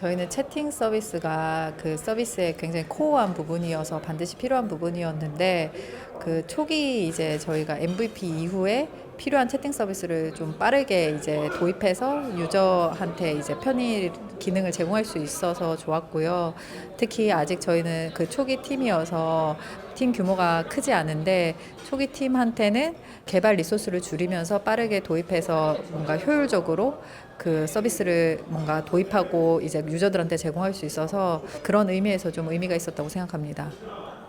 저희는 채팅 서비스가 그 서비스의 굉장히 코어한 부분이어서 반드시 필요한 부분이었는데 그 초기 이제 저희가 MVP 이후에 필요한 채팅 서비스를 좀 빠르게 이제 도입해서 유저한테 이제 편의 기능을 제공할 수 있어서 좋았고요. 특히 아직 저희는 그 초기 팀이어서 팀 규모가 크지 않은데 초기 팀한테는 개발 리소스를 줄이면서 빠르게 도입해서 뭔가 효율적으로 그 서비스를 뭔가 도입하고 이제 유저들한테 제공할 수 있어서 그런 의미에서 좀 의미가 있었다고 생각합니다.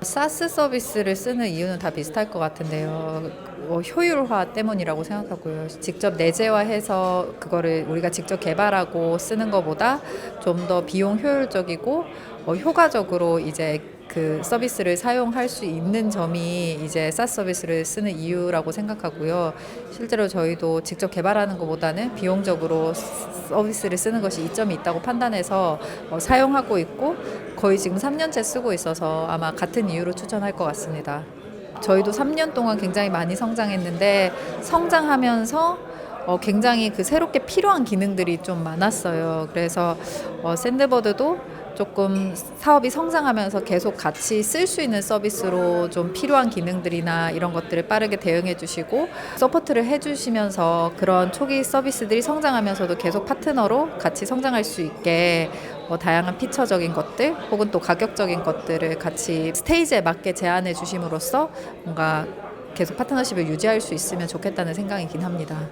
사스 서비스를 쓰는 이유는 다 비슷할 것 같은데요. 어, 효율화 때문이라고 생각하고요. 직접 내재화해서 그거를 우리가 직접 개발하고 쓰는 것보다 좀 더 비용 효율적이고 어, 효과적으로 이제 그 서비스를 사용할 수 있는 점이 이제 사스 서비스를 쓰는 이유라고 생각하고요. 실제로 저희도 직접 개발하는 것보다는 비용적으로 서비스를 쓰는 것이 이점이 있다고 판단해서 어, 사용하고 있고 거의 지금 3년째 쓰고 있어서 아마 같은 이유로 추천할 것 같습니다. 저희도 3년 동안 굉장히 많이 성장했는데 성장하면서 어, 굉장히 그 새롭게 필요한 기능들이 좀 많았어요. 그래서 어, 샌드버드도 조금 사업이 성장하면서 계속 같이 쓸 수 있는 서비스로 좀 필요한 기능들이나 이런 것들을 빠르게 대응해 주시고 서포트를 해 주시면서 그런 초기 서비스들이 성장하면서도 계속 파트너로 같이 성장할 수 있게 뭐 다양한 피처적인 것들 혹은 또 가격적인 것들을 같이 스테이지에 맞게 제안해 주심으로써 뭔가 계속 파트너십을 유지할 수 있으면 좋겠다는 생각이긴 합니다.